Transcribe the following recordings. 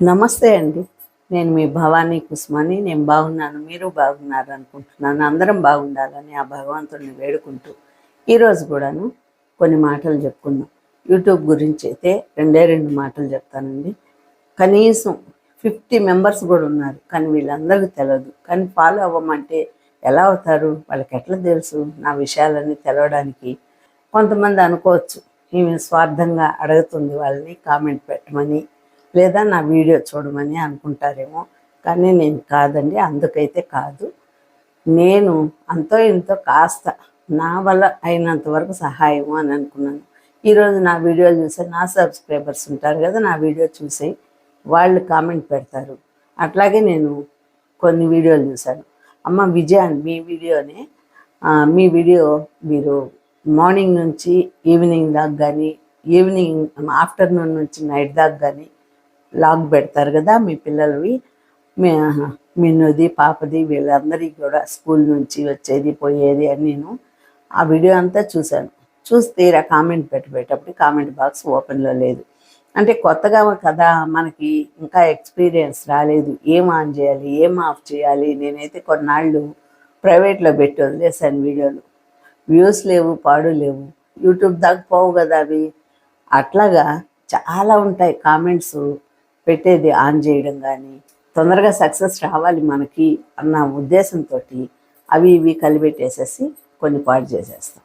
నమస్తే అండి. నేను మీ భవానీ కుస్మాని. నేను బాగున్నాను. మీరు బాగున్నారు అనుకుంటున్నాను. అందరం బాగుండాలని ఆ భగవంతుడిని వేడుకుంటూ ఈరోజు కూడాను కొన్ని మాటలు చెప్పుకుందాం. యూట్యూబ్ గురించి అయితే రెండే రెండు మాటలు చెప్తానండి. కనీసం ఫిఫ్టీ మెంబర్స్ కూడా ఉన్నారు. కానీ వీళ్ళందరికీ తెలియదు కానీ ఫాలో అవ్వమంటే ఎలా అవుతారు? వాళ్ళకి ఎట్లా తెలుసు? నా విషయాలన్నీ తెలవడానికి కొంతమంది అనుకోవచ్చు. ఈమె స్వార్థంగా అడుగుతుంది వాళ్ళని కామెంట్ పెట్టమని. లేదా నా వీడియో చూడమని అనుకుంటారేమో. కానీ నేను కాదండి అందుకైతే కాదు. నేను అంతో ఇంతో కాస్త నా వల్ల అయినంత వరకు సహాయము అని అనుకున్నాను. ఈరోజు నా వీడియో చూసే నా సబ్స్క్రైబర్స్ ఉంటారు కదా నా వీడియో చూసి వాళ్ళు కామెంట్ పెడతారు. అట్లాగే నేను కొన్ని వీడియోలు చూశాను. అమ్మ విజయాన్ మీ వీడియోనే మీ వీడియో మీరు మార్నింగ్ నుంచి ఈవినింగ్ దాకా కానీ ఈవినింగ్ ఆఫ్టర్నూన్ నుంచి నైట్ దాకా కానీ లాగ్ పెడతారు కదా మీ పిల్లలవి. మీ మిన్నుది పాపది వీళ్ళందరికీ కూడా స్కూల్ నుంచి వచ్చేది పోయేది అని నేను ఆ వీడియో అంతా చూశాను. చూసి తీరా కామెంట్ పెట్టేటప్పుడు కామెంట్ బాక్స్ ఓపెన్లో లేదు. అంటే కొత్తగా కదా మనకి ఇంకా ఎక్స్పీరియన్స్ రాలేదు. ఏం ఆన్ చేయాలి ఏం ఆఫ్ చేయాలి? నేనైతే కొన్నాళ్ళు ప్రైవేట్లో పెట్టి వదిలేసాను వీడియోలు. వ్యూస్ లేవు పాడు లేవు. యూట్యూబ్ దాకా పోవు కదా అవి. అట్లాగా చాలా ఉంటాయి కామెంట్స్. పెట్టేది ఆన్ చేయడం కానీ తొందరగా సక్సెస్ రావాలి మనకి అన్న ఉద్దేశంతో అవి ఇవి కలిపెట్టేసేసి కొన్ని పాడు చేసేస్తాం.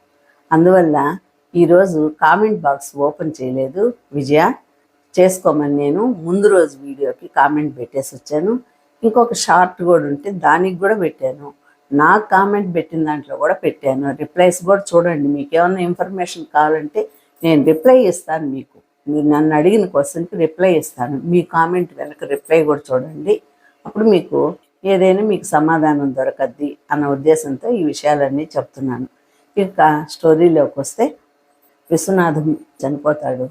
అందువల్ల ఈరోజు కామెంట్ బాక్స్ ఓపెన్ చేయలేదు. విజయ చేసుకోమని నేను ముందు రోజు వీడియోకి కామెంట్ పెట్టేసి వచ్చాను. ఇంకొక షార్ట్ కూడా ఉంటే దానికి కూడా పెట్టాను. నాకు కామెంట్ పెట్టిన దాంట్లో కూడా పెట్టాను. రిప్లైస్ కూడా చూడండి. మీకు ఏమైనా ఇన్ఫర్మేషన్ కావాలంటే నేను రిప్లై ఇస్తాను మీకు. మీరు నన్ను అడిగిన క్వశ్చన్కి రిప్లై ఇస్తాను. మీ కామెంట్ వెనక రిప్లై కూడా చూడండి. అప్పుడు మీకు ఏదైనా మీకు సమాధానం దొరకద్ది అన్న ఉద్దేశంతో ఈ విషయాలన్నీ చెప్తున్నాను. ఇక స్టోరీలోకి వస్తే విశ్వనాథం చనిపోతాడు.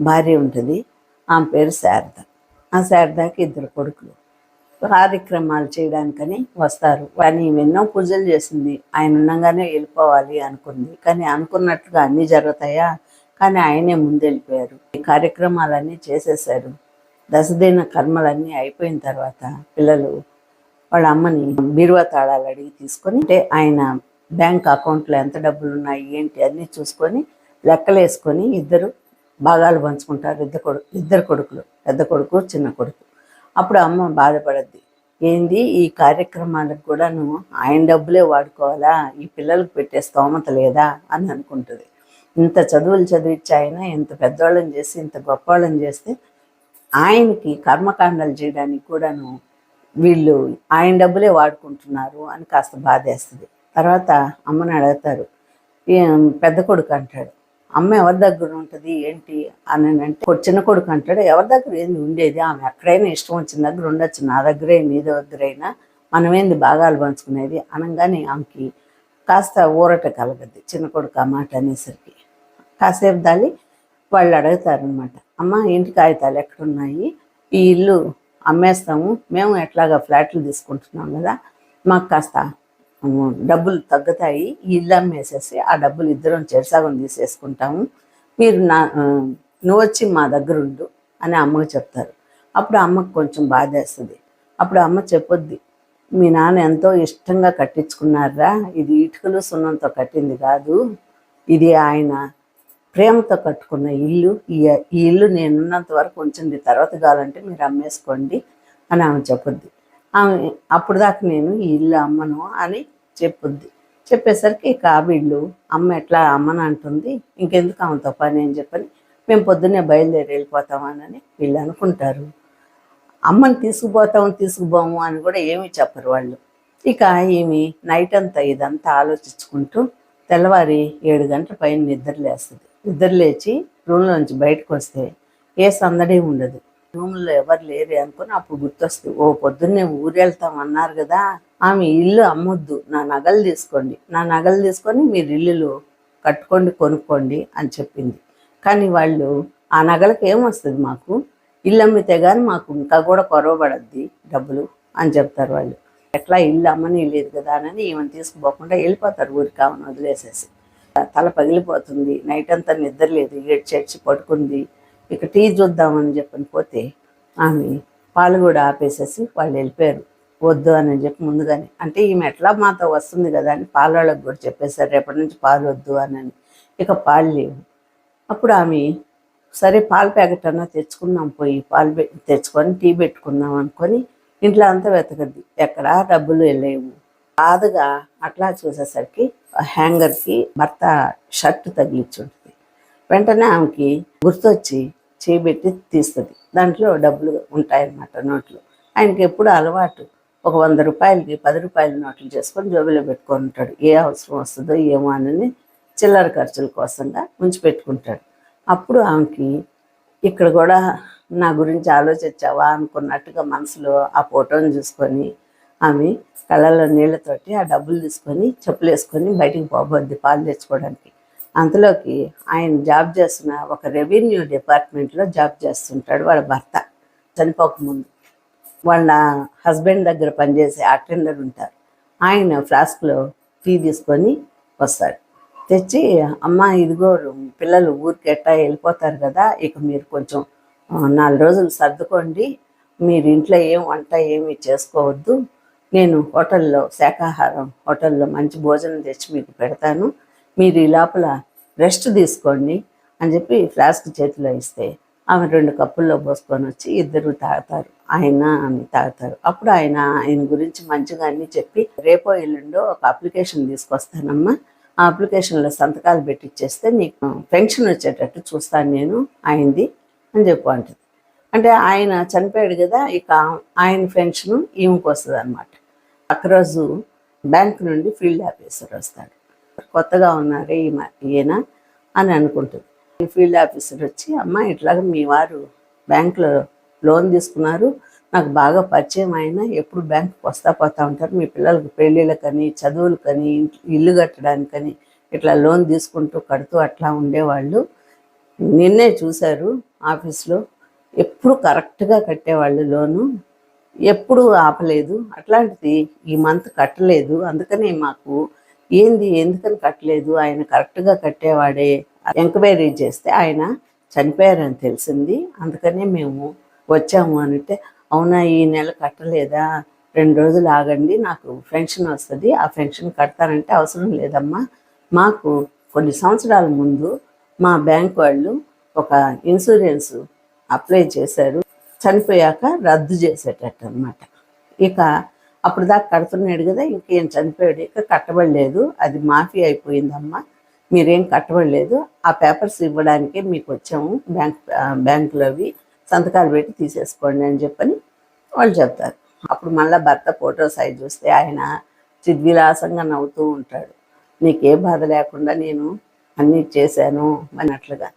భార్య ఉంటుంది. ఆమె పేరు శారద. ఆ శారదకి ఇద్దరు కొడుకులు. కార్యక్రమాలు చేయడానికని వస్తారు. కానీ ఎన్నో పూజలు చేసింది. ఆయన ఉండగానే వెళ్ళిపోవాలి అనుకుంది. కానీ అనుకున్నట్టుగా అన్నీ జరుగుతాయా? కానీ ఆయనే ముందు వెళ్ళిపోయారు ఈ కార్యక్రమాలన్నీ చేసేసారు దశదిన కర్మలన్నీ అయిపోయిన తర్వాత పిల్లలు వాళ్ళ అమ్మని బీరువా తాళాలు అడిగి తీసుకొని అంటే ఆయన బ్యాంక్ అకౌంట్లో ఎంత డబ్బులు ఉన్నాయి ఏంటి అన్నీ చూసుకొని లెక్కలేసుకొని ఇద్దరు భాగాలు పంచుకుంటారు. ఇద్దరు కొడుకు ఇద్దరు కొడుకులు పెద్ద కొడుకు చిన్న కొడుకు. అప్పుడు అమ్మ బాధపడద్ది. ఏంది ఈ కార్యక్రమాలకు కూడాను ఆయన డబ్బులే వాడుకోవాలా? ఈ పిల్లలకు పెట్టే స్తోమత లేదా? అని అనుకుంటుంది. ఇంత చదువులు చదివించి ఆయన ఇంత పెద్దవాళ్ళని చేసి ఇంత గొప్పవాళ్ళని చేస్తే ఆయనకి కర్మకాండాలు చేయడానికి కూడాను వీళ్ళు ఆయన డబ్బులే వాడుకుంటున్నారు అని కాస్త బాధేస్తుంది. తర్వాత అమ్మని అడుగుతారు పెద్ద కొడుకు అంటాడు అమ్మ ఎవరి దగ్గర ఉంటుంది ఏంటి? అని అంటే చిన్న కొడుకు అంటాడు ఎవరి దగ్గర ఏంది ఉండేది ఆమె ఎక్కడైనా ఇష్టం వచ్చిన దగ్గర ఉండొచ్చు నా దగ్గరే నీ దగ్గరైనా మనమేంది భాగాలు పంచుకునేది? అనగానే ఆమెకి కాస్త ఊరట కలగద్ది చిన్న కొడుకు ఆ మాట అనేసరికి. కాసేపు దాన్ని వాళ్ళు అడుగుతారనమాట అమ్మ ఇంటి కాగితాలు ఎక్కడున్నాయి? ఈ ఇల్లు అమ్మేస్తాము. మేము ఎట్లాగా ఫ్లాట్లు తీసుకుంటున్నాం కదా? మాకు కాస్త డబ్బులు తగ్గుతాయి. ఈ ఇల్లు అమ్మేసేసి ఆ డబ్బులు ఇద్దరం చెరసాగం తీసేసుకుంటాము. మీరు నా నువ్వు వచ్చి మా దగ్గర ఉండు అని అమ్మకు చెప్తారు. అప్పుడు అమ్మకు కొంచెం బాధేస్తుంది అప్పుడు అమ్మ చెప్పొద్ది మీ నాన్న ఎంతో ఇష్టంగా కట్టించుకున్నారా? ఇది ఇటుకలు సున్నంతో కట్టింది కాదు. ఇది ఆయన ప్రేమతో కట్టుకున్న ఇల్లు ఈ ఈ ఇల్లు నేనున్నంత వరకు ఉంచండి తర్వాత కావాలంటే మీరు అమ్మేసుకోండి అని ఆమె చెప్పుద్ది. ఆమె అప్పుడు దాకా నేను ఈ ఇల్లు అమ్మను అని చెప్పుద్ది. చెప్పేసరికి ఇక వీళ్ళు అమ్మ ఎట్లా అమ్మని అంటుంది? ఇంకెందుకు ఆమెతో పని? అని చెప్పని మేము పొద్దున్నే బయలుదేరి వెళ్ళిపోతామని వీళ్ళు అనుకుంటారు. అమ్మని తీసుకుపోతాము తీసుకుపోము అని కూడా ఏమీ చెప్పరు వాళ్ళు. ఇక ఈమె నైట్ అంతా ఇదంతా ఆలోచించుకుంటూ తెల్లవారి ఏడు గంటల పైన నిద్ర లేస్తుంది. నిద్ర లేచి రూమ్లోంచి బయటకు వస్తే ఏ సందడి ఉండదు. రూమ్లో ఎవరు లేరు అనుకుని అప్పుడు గుర్తొస్తుంది. ఓ పొద్దున్నే ఊరు వెళ్తాం అన్నారు కదా ఆమె ఇల్లు అమ్మొద్దు నా నగలు తీసుకోండి నా నగలు తీసుకొని మీరు ఇల్లులు కట్టుకోండి కొనుక్కోండి అని చెప్పింది. కానీ వాళ్ళు ఆ నగలకు ఏమొస్తుంది మాకు? ఇల్లు అమ్మితే కానీ మాకు ఇంకా కూడా కొరవబడద్ది డబ్బులు అని చెప్తారు వాళ్ళు. ఎట్లా ఇల్లు అమ్మని లేదు కదా అని ఈమెను తీసుకుపోకుండా వెళ్ళిపోతారు ఊరికి ఆమెను వదిలేసేసి. తల పగిలిపోతుంది. నైట్ అంతా నిద్ర లేదు. ఏడ్చేడ్చి పడుకుంది. ఇక టీ చూద్దామని చెప్పని పోతే ఆమె పాలు కూడా ఆపేసేసి వాళ్ళు వెళ్ళిపోయారు. వద్దు అని చెప్పి ముందుగానే. అంటే ఈమె ఎట్లా మాతో వస్తుంది కదా అని పాల వాళ్ళకి కూడా చెప్పేశారు. రేపటి నుంచి పాలు వద్దు అని ఇక పాలు లేవు. అప్పుడు ఆమె సరే పాలు ప్యాకెట్ అన్నా తెచ్చుకుందాం పోయి పాలు తెచ్చుకొని టీ పెట్టుకుందాం అనుకొని ఇంట్లో అంతా వెతకద్ది. ఎక్కడా డబ్బులు వెళ్ళేవు బాధగా అట్లా చూసేసరికి హ్యాంగర్కి భర్త షర్ట్ తగిలిచ్చుంటుంది. వెంటనే ఆమెకి గుర్తొచ్చి చేయబెట్టి తీస్తుంది. దాంట్లో డబ్బులు ఉంటాయన్నమాట నోట్లు. ఆయనకి ఎప్పుడు అలవాటు. ఒక వంద రూపాయలకి పది రూపాయల నోట్లు చేసుకొని జోబులో పెట్టుకొని ఉంటాడు. ఏ అవసరం వస్తుందో ఏమో అని చిల్లర ఖర్చుల కోసంగా ఉంచి పెట్టుకుంటాడు. అప్పుడు ఆమెకి ఇక్కడ కూడా నా గురించి ఆలోచించావా అనుకున్నట్టుగా మనసులో ఆ ఫోటోని చూసుకొని ఆమె కళ్ళలో నీళ్ళతోటి ఆ డబ్బులు తీసుకొని చెప్పులు వేసుకొని బయటికి పోబోద్ది పాలు తెచ్చుకోవడానికి. అంతలోకి ఆయన జాబ్ చేస్తున్న ఒక రెవెన్యూ డిపార్ట్మెంట్లో జాబ్ చేస్తుంటాడు వాళ్ళ భర్త. చనిపోకముందు వాళ్ళ హస్బెండ్ దగ్గర పనిచేసే అటెండర్ ఉంటారు. ఆయన ఫ్లాస్క్లో ఫీ తీసుకొని వస్తాడు. తెచ్చి అమ్మ ఇదిగో పిల్లలు ఊరికి ఎట్టా వెళ్ళిపోతారు కదా ఇక మీరు కొంచెం నాలుగు రోజులు సర్దుకోండి. మీరు ఇంట్లో ఏం వంట ఏమి చేసుకోవద్దు. నేను హోటల్లో శాకాహారం హోటల్లో మంచి భోజనం తెచ్చి మీకు పెడతాను. మీరు ఈ లోపల రెస్ట్ తీసుకోండి అని చెప్పి ఫ్లాస్క్ చేతిలో ఇస్తే ఆమె రెండు కప్పుల్లో పోసుకొని వచ్చి ఇద్దరు తాగుతారు. ఆయన ఆమె తాగుతారు. అప్పుడు ఆయన ఆయన గురించి మంచిగా అన్ని చెప్పి రేపో ఎల్లుండో ఒక అప్లికేషన్ తీసుకొస్తానమ్మా. ఆ అప్లికేషన్లో సంతకాలు పెట్టిచ్చేస్తే నీకు పెన్షన్ వచ్చేటట్టు చూస్తాను నేను ఆయనది అని చెప్పు అంటుంది. అంటే ఆయన చనిపోయాడు కదా ఇక ఆయన పెన్షన్ ఈమెకు వస్తుంది అనమాట అక్కరోజు బ్యాంక్ నుండి ఫీల్డ్ ఆఫీసర్ వస్తాడు. కొత్తగా ఉన్నారే ఈమె ఈయన అని అనుకుంటుంది. ఫీల్డ్ ఆఫీసర్ వచ్చి అమ్మ ఇట్లాగ మీ వారు బ్యాంకులో లోన్ తీసుకున్నారు. నాకు బాగా పరిచయం అయినా ఎప్పుడు బ్యాంకుకి వస్తా పోతా ఉంటారు. మీ పిల్లలకు పెళ్ళిళ్ళకని చదువులకని ఇల్లు కట్టడానికని ఇట్లా లోన్ తీసుకుంటూ కడుతూ అట్లా ఉండేవాళ్ళు. నిన్నే చూశారు ఆఫీస్లో. ఎప్పుడు కరెక్ట్గా కట్టేవాళ్ళు లోను. ఎప్పుడు ఆపలేదు. అట్లాంటిది ఈ మంత్ కట్టలేదు. అందుకనే మాకు ఏంది ఎందుకని కట్టలేదు? ఆయన కరెక్ట్గా కట్టేవాడే ఎంక్వైరీ చేస్తే ఆయన చనిపోయారని తెలిసింది. అందుకనే మేము వచ్చాము అంటే అవునా ఈ నెల కట్టలేదా? రెండు రోజులు ఆగండి నాకు పెన్షన్ వస్తుంది. ఆ పెన్షన్ కడతానంటే అవసరం లేదమ్మా. మాకు కొన్ని సంవత్సరాల ముందు మా బ్యాంక్ వాళ్ళు ఒక ఇన్సూరెన్స్ అప్లై చేశారు. చనిపోయాక రద్దు చేసేటట్టు అనమాట ఇక అప్పుడు దాకా కడుతున్నాడు కదా ఇంకేం చనిపోయాడు? ఇక కట్టబడలేదు. అది మాఫీ అయిపోయిందమ్మా. మీరేం కట్టబడలేదు. ఆ పేపర్స్ ఇవ్వడానికే మీకు వచ్చాము. బ్యాంక్ బ్యాంకులో అవి సంతకాలు పెట్టి తీసేసుకోండి అని చెప్పని వాళ్ళు చెప్తారు. అప్పుడు మళ్ళీ భర్త ఫోటో సైజ్ చూస్తే ఆయన చిద్విలాసంగా నవ్వుతూ ఉంటాడు. నీకే బాధ లేకుండా నేను అన్నీ చేశాను అన్నట్లుగా.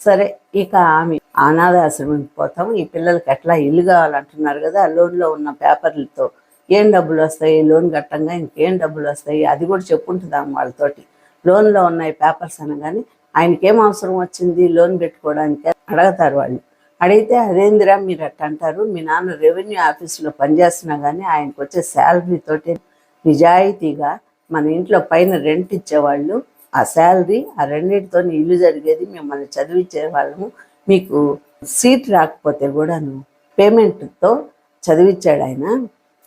సరే ఇక ఆమె అనాథాశ్రమంకి పోతాం ఈ పిల్లలకి ఎట్లా ఇల్లు కావాలంటున్నారు కదా ఆ లోన్లో ఉన్న పేపర్లతో ఏం డబ్బులు వస్తాయి? లోన్ కట్టంగా ఇంకేం డబ్బులు వస్తాయి? అది కూడా చెప్పుంటుందాం వాళ్ళతోటి. లోన్లో ఉన్నాయి పేపర్స్ అనగానే ఆయనకి ఏం అవసరం వచ్చింది లోన్ పెట్టుకోవడానికి? అడగతారు వాళ్ళు. అడిగితే అదేందిరా మీరు అట్ట అంటారు? మీ నాన్న రెవెన్యూ ఆఫీసులో పనిచేస్తున్నా కానీ ఆయనకు వచ్చే శాలరీ తోటి నిజాయితీగా మన ఇంట్లో పైన రెంట్ ఇచ్చేవాళ్ళు ఆ శాలరీ ఆ రెండింటితో ఇల్లు జరిగేది మిమ్మల్ని చదివించే వాళ్ళము. మీకు సీట్ రాకపోతే కూడాను పేమెంట్తో చదివించాడు ఆయన.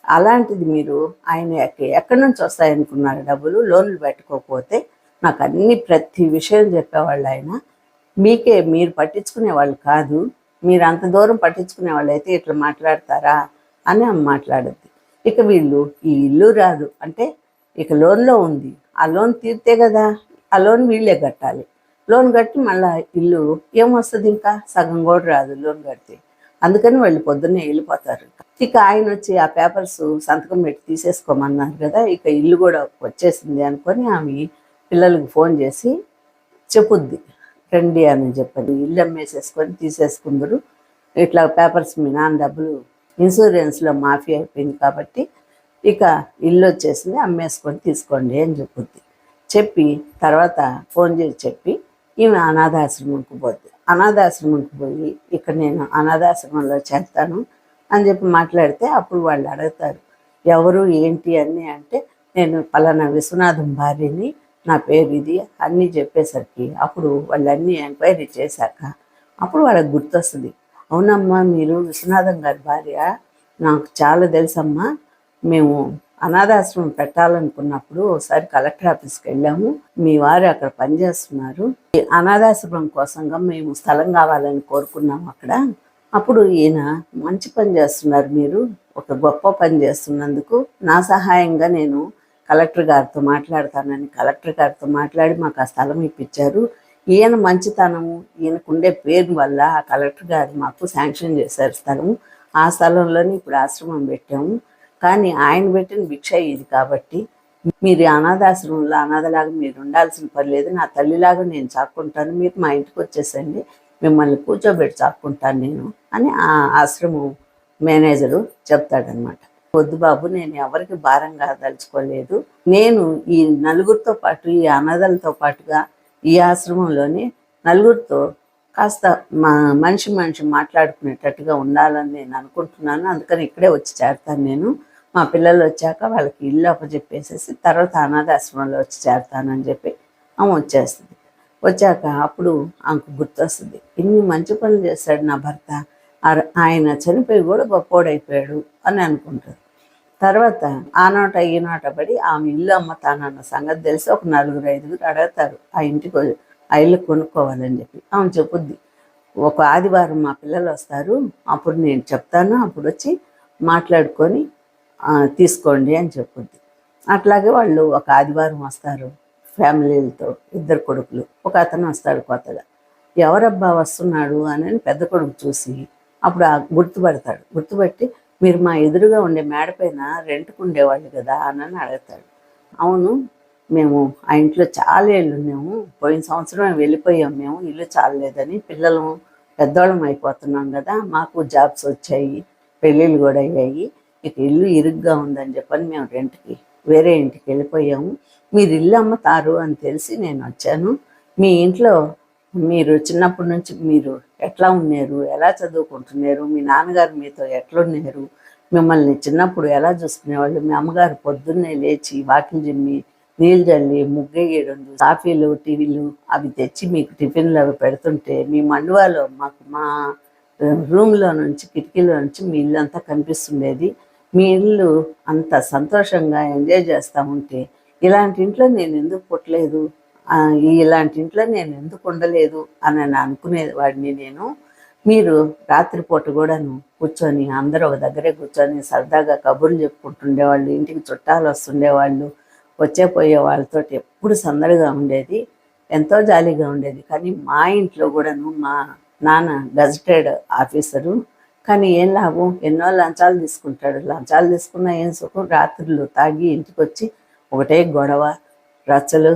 అలాంటిది మీరు ఆయన ఎక్కడి నుంచి వస్తాయనుకున్నారు డబ్బులు? లోన్లు పెట్టుకోకపోతే నాకు అన్ని ప్రతి విషయం చెప్పేవాళ్ళు ఆయన. మీకే మీరు పట్టించుకునే వాళ్ళు కాదు. మీరు అంత దూరం పట్టించుకునే వాళ్ళు అయితే ఇట్లా మాట్లాడతారా అని ఆమె ఇక వీళ్ళు ఈ ఇల్లు రాదు. అంటే ఇక లోన్లో ఉంది. ఆ లోన్ తీరితే కదా? ఆ లోన్ వీళ్ళే కట్టాలి. లోన్ కట్టి మళ్ళీ ఇల్లు ఏమొస్తుంది ఇంకా? సగం కూడా రాదు లోన్ కడితే. అందుకని వాళ్ళు పొద్దున్నే వెళ్ళిపోతారు. ఇక ఆయన వచ్చి ఆ పేపర్స్ సంతకం పెట్టి తీసేసుకోమన్నారు కదా ఇక ఇల్లు కూడా వచ్చేసింది అనుకొని ఆమె పిల్లలకు ఫోన్ చేసి చెప్పుద్ది. రండి అని చెప్పండి. ఇల్లు అమ్మేసేసుకొని తీసేసుకుందరు. ఇట్లా పేపర్స్ మీ నాన్న డబ్బులు ఇన్సూరెన్స్లో మాఫీ అయిపోయింది కాబట్టి ఇక ఇల్లు వచ్చేసింది అమ్మేసుకొని తీసుకోండి అని చెప్పుద్ది. చెప్పి తర్వాత ఫోన్ చేసి చెప్పి ఈమె అనాథాశ్రమంకి పోద్ది. అనాథాశ్రమంకి పోయి ఇక్కడ నేను అనాథాశ్రమంలో చేస్తాను అని చెప్పి మాట్లాడితే అప్పుడు వాళ్ళు అడుగుతారు ఎవరు ఏంటి అని అంటే నేను పలానా విశ్వనాథం భార్యని నా పేరు ఇది అన్నీ చెప్పేసరికి అప్పుడు వాళ్ళన్నీ ఎంక్వైరీ చేశాక అప్పుడు వాళ్ళకి గుర్తొస్తుంది అవునమ్మా మీరు విశ్వనాథం గారి భార్య నాకు చాలా తెలుసమ్మా మేము అనాథాశ్రమం పెట్టాలనుకున్నప్పుడు ఒకసారి కలెక్టర్ ఆఫీస్కి వెళ్ళాము. మీ వారు అక్కడ పనిచేస్తున్నారు. అనాథాశ్రమం కోసంగా మేము స్థలం కావాలని కోరుకున్నాము అక్కడ. అప్పుడు ఈయన మంచి పని చేస్తున్నారు మీరు. ఒక గొప్ప పని చేస్తున్నందుకు నా సహాయంగా నేను కలెక్టర్ గారితో మాట్లాడతానని కలెక్టర్ గారితో మాట్లాడి మాకు ఆ స్థలం ఇప్పించారు. ఈయన మంచితనము ఈయనకు ఉండే పేరు వల్ల ఆ కలెక్టర్ గారు మాకు శాంక్షన్ చేశారు స్థలము. ఆ స్థలంలోనే ఇప్పుడు ఆశ్రమం పెట్టాము. కానీ ఆయన పెట్టిన భిక్ష ఇది కాబట్టి మీరు అనాథాశ్రమంలో అనాథలాగా మీరు ఉండాల్సిన పని లేదు. నా తల్లిలాగా నేను చాక్కుంటాను. మీరు మా ఇంటికి వచ్చేసండి. మిమ్మల్ని కూర్చోబెట్టి చాక్కుంటాను నేను అని ఆ ఆశ్రమం మేనేజరు చెప్తాడనమాట వద్దు బాబు నేను ఎవరికి భారంగా దలుచుకోలేదు నేను ఈ నలుగురితో పాటు ఈ అనాథలతో పాటుగా ఈ ఆశ్రమంలోని నలుగురితో కాస్త మా మనిషి మనిషి మాట్లాడుకునేటట్టుగా ఉండాలని నేను అనుకుంటున్నాను. అందుకని ఇక్కడే వచ్చి చేరతాను నేను. మా పిల్లలు వచ్చాక వాళ్ళకి ఇల్లు అప్పచెప్పేసేసి తర్వాత అనాథాశ్రమంలో వచ్చి చేరతానని చెప్పి ఆమె వచ్చేస్తుంది. వచ్చాక అప్పుడు ఆమెకు గుర్తొస్తుంది. ఇన్ని మంచి పనులు చేశాడు నా భర్త. ఆయన చనిపోయి కూడా గొప్పోడైపోయాడు అని అనుకుంటారు తర్వాత ఆనాట నోట ఈ పడి ఆమె ఇల్లు అమ్మతానన్న సంగతి తెలిసి ఒక నలుగురు ఐదుగురు అడుగుతారు. ఆ ఇంటికి ఆ ఇల్లు కొనుక్కోవాలని చెప్పి. ఆమె చెప్పుద్ది. ఒక ఆదివారం మా పిల్లలు వస్తారు. అప్పుడు నేను చెప్తాను. అప్పుడు వచ్చి మాట్లాడుకొని తీసుకోండి అని చెప్పుద్ది. అట్లాగే వాళ్ళు ఒక ఆదివారం వస్తారు ఫ్యామిలీలతో ఇద్దరు కొడుకులు. ఒక అతను వస్తాడు కొత్తగా. ఎవరబ్బా వస్తున్నాడు? అని పెద్ద కొడుకు చూసి అప్పుడు గుర్తుపడతాడు. గుర్తుపట్టి మీరు మా ఎదురుగా ఉండే మేడ పైన రెంట్కు ఉండేవాళ్ళు కదా అని అడుగుతాడు. అవును మేము ఆ ఇంట్లో చాలా ఏళ్ళు ఉన్నాము. పోయిన సంవత్సరం వెళ్ళిపోయాం మేము ఇల్లు చాలలేదని. పిల్లలు పెద్దవాళ్ళం అయిపోతున్నాం కదా మాకు జాబ్స్ వచ్చాయి పెళ్ళిళ్ళు కూడా అయ్యాయి. మీకు ఇల్లు ఇరుగ్గా ఉందని చెప్పని మేము రెంట్కి వేరే ఇంటికి వెళ్ళిపోయాము. మీరు ఇల్లు అమ్ముతారు అని తెలిసి నేను వచ్చాను. మీ ఇంట్లో మీరు చిన్నప్పటి నుంచి మీరు ఎట్లా ఉన్నారు? ఎలా చదువుకుంటున్నారు? మీ నాన్నగారు మీతో ఎట్లున్నారు? మిమ్మల్ని చిన్నప్పుడు ఎలా చూసుకునేవాళ్ళు? మీ అమ్మగారు పొద్దున్నే లేచి వాకిలి జిమ్మి నీళ్ళు చల్లి ముగ్గేయడం కాఫీలు టీవీలు అవి తెచ్చి మీకు టిఫిన్లు అవి పెడుతుంటే మీ మండువాలో మాకు మా రూమ్లో నుంచి కిటికీలో నుంచి మీ ఇల్లు అంతా కనిపిస్తుండేది. మీ ఇల్లు అంత సంతోషంగా ఎంజాయ్ చేస్తూ ఉంటే ఇలాంటి ఇంట్లో నేను ఎందుకు పుట్టలేదు? ఇలాంటి ఇంట్లో నేను ఎందుకు ఉండలేదు? అని అనుకునే అనుకునేవాడిని నేను. మీరు రాత్రిపూట కూడాను కూర్చొని అందరూ ఒక దగ్గరే కూర్చొని సరదాగా కబుర్లు చెప్పుకుంటుండేవాళ్ళు ఇంటికి చుట్టాలు వస్తుండేవాళ్ళు వచ్చే పోయే వాళ్ళతో ఎప్పుడు సందడిగా ఉండేది ఎంతో జాలీగా ఉండేది. కానీ మా ఇంట్లో కూడాను మా నాన్న గజెటెడ్ ఆఫీసరు కానీ ఏం లాభం? ఎన్నో లంచాలు తీసుకుంటాడు. లంచాలు తీసుకున్న ఏం సుఖం? రాత్రులు తాగి ఇంటికి వచ్చి ఒకటే గొడవ రచ్చలు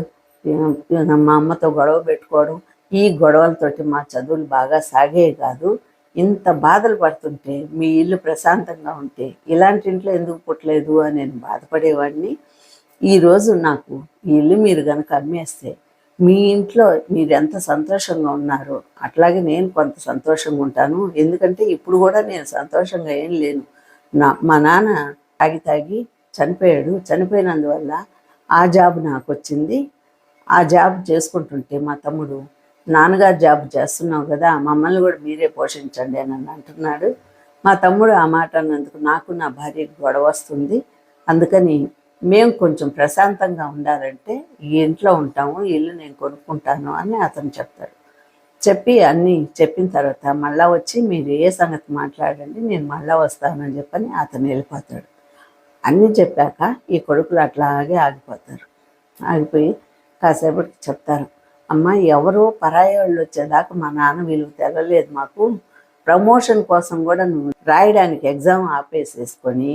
మా అమ్మతో గొడవ పెట్టుకోవడం. ఈ గొడవలతోటి మా చదువులు బాగా సాగే కాదు. ఇంత బాధలు పడుతుంటే మీ ఇల్లు ప్రశాంతంగా ఉంటే ఇలాంటి ఇంట్లో ఎందుకు పుట్టలేదు అని నేను బాధపడేవాడిని. ఈరోజు నాకు ఈ ఇల్లు మీరు కనుక అమ్మేస్తే మీ ఇంట్లో మీరు ఎంత సంతోషంగా ఉన్నారో అట్లాగే నేను కొంత సంతోషంగా ఉంటాను. ఎందుకంటే ఇప్పుడు కూడా నేను సంతోషంగా ఏం లేను. నా మా నాన్న తాగి తాగి చనిపోయాడు. చనిపోయినందువల్ల ఆ జాబ్ నాకు వచ్చింది ఆ జాబ్ చేసుకుంటుంటే మా తమ్ముడు నాన్నగారు జాబ్ చేస్తున్నావు కదా మమ్మల్ని కూడా మీరే పోషించండి అని అంటున్నాడు. మా తమ్ముడు ఆ మాట అన్నందుకు నాకు నా భార్యకు గొడవ వస్తుంది. అందుకని మేము కొంచెం ప్రశాంతంగా ఉండాలంటే ఈ ఇంట్లో ఉంటాము ఇల్లు నేను కొనుక్కుంటాను అని అతను చెప్తాడు చెప్పి అన్నీ చెప్పిన తర్వాత మళ్ళా వచ్చి మీరు ఏ సంగతి మాట్లాడండి నేను మళ్ళా వస్తానని చెప్పని అతను వెళ్ళిపోతాడు. అన్నీ చెప్పాక ఈ కొడుకులు అట్లాగే ఆగిపోతారు. ఆగిపోయి కాసేపటికి చెప్తారు అమ్మ ఎవరో పరాయి వాళ్ళు వచ్చేదాకా మా నాన్న విలువ తెలలేదు మాకు. ప్రమోషన్ కోసం కూడా నువ్వు రాయడానికి ఎగ్జామ్ ఆపేసేసుకొని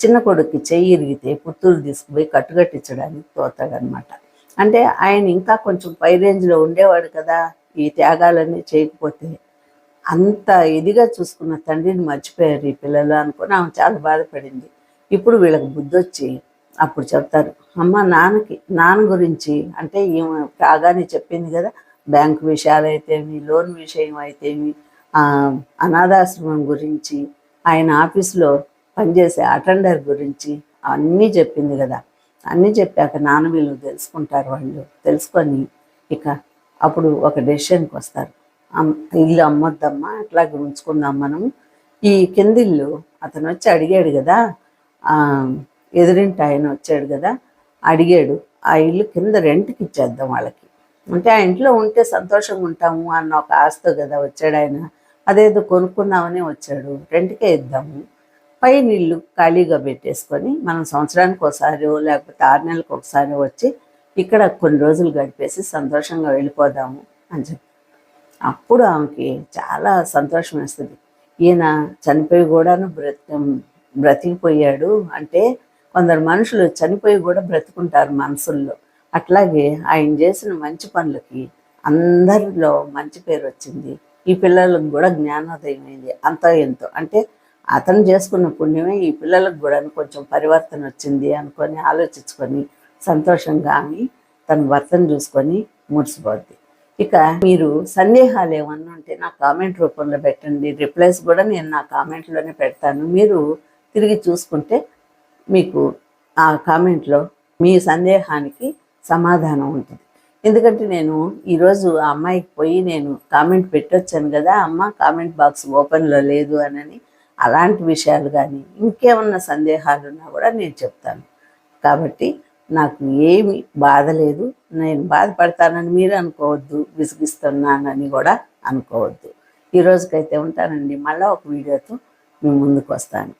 చిన్న కొడుక్కి చెయ్యి ఇరిగితే పుత్తూరు తీసుకుపోయి కట్టుకట్టించడానికి పోతాడనమాట అంటే ఆయన ఇంకా కొంచెం పై రేంజ్లో ఉండేవాడు కదా ఈ త్యాగాలన్నీ చేయకపోతే. అంత ఇదిగా చూసుకున్న తండ్రిని మర్చిపోయారు ఈ పిల్లలు అనుకుని ఆమె చాలా బాధపడింది. ఇప్పుడు వీళ్ళకి బుద్ధి వచ్చి అప్పుడు చెప్తారు అమ్మ నాన్నకి నాన్న గురించి అంటే ఈమె రాగానే చెప్పింది కదా బ్యాంకు విషయాలు అయితేమి లోన్ విషయం అయితేమి అనాథాశ్రమం గురించి ఆయన ఆఫీస్లో పనిచేసే అటెండర్ గురించి అన్నీ చెప్పింది కదా. అన్నీ చెప్పాక నాన్న వీళ్ళు తెలుసుకుంటారు వాళ్ళు. తెలుసుకొని ఇక అప్పుడు ఒక డెసిషన్కి వస్తారు. ఇల్లు అమ్మొద్దమ్మా అట్లాగే ఉంచుకుందాం మనం. ఈ కిందిల్లు అతను వచ్చి అడిగాడు కదా. ఎదురింటి ఆయన వచ్చాడు కదా. అడిగాడు ఆ ఇల్లు కింద రెంట్కి ఇచ్చేద్దాం వాళ్ళకి. అంటే ఆ ఇంట్లో ఉంటే సంతోషంగా ఉంటాము అన్న ఒక ఆశతో కదా వచ్చాడు ఆయన. అదేదో కొనుక్కుందామని వచ్చాడు. రెంట్కే ఇద్దాము. పై నీళ్ళు ఖాళీగా పెట్టేసుకొని మనం సంవత్సరానికి ఒకసారి లేకపోతే ఆరు నెలలకు ఒకసారి వచ్చి ఇక్కడ కొన్ని రోజులు గడిపేసి సంతోషంగా వెళ్ళిపోదాము అని చెప్పి. అప్పుడు ఆమెకి చాలా సంతోషం వేస్తుంది. ఈయన చనిపోయి కూడాను బ్రతి బ్రతికిపోయాడు అంటే కొందరు మనుషులు చనిపోయి కూడా బ్రతుకుంటారు మనసుల్లో. అట్లాగే ఆయన చేసిన మంచి పనులకి అందరిలో మంచి పేరు వచ్చింది. ఈ పిల్లలకు కూడా జ్ఞానోదయం అయింది. అంతో ఎంతో. అంటే అతను చేసుకున్న పుణ్యమే ఈ పిల్లలకు కూడా కొంచెం పరివర్తన వచ్చింది అనుకొని ఆలోచించుకొని సంతోషంగా ఆమె తన భర్తను చూసుకొని మురిసిపోద్ది. ఇక మీరు సందేహాలు ఏమన్నా ఉంటే నా కామెంట్ రూపంలో పెట్టండి. రిప్లైస్ కూడా నేను నా కామెంట్లోనే పెడతాను. మీరు తిరిగి చూసుకుంటే మీకు ఆ కామెంట్లో మీ సందేహానికి సమాధానం ఉంటుంది. ఎందుకంటే నేను ఈరోజు ఆ అమ్మాయికి పోయి నేను కామెంట్ పెట్టొచ్చాను కదా అమ్మ కామెంట్ బాక్స్ ఓపెన్లో లేదు అనని అలాంటి విషయాలు కానీ ఇంకేమన్నా సందేహాలు ఉన్నా కూడా నేను చెప్తాను. కాబట్టి నాకు ఏమి బాధ లేదు. నేను బాధపడతానని మీరు అనుకోవద్దు విసిగిస్తున్నానని కూడా అనుకోవద్దు. ఈ రోజుకైతే ఉంటానండి. మళ్ళీ ఒక వీడియోతో మీ ముందుకు వస్తాను.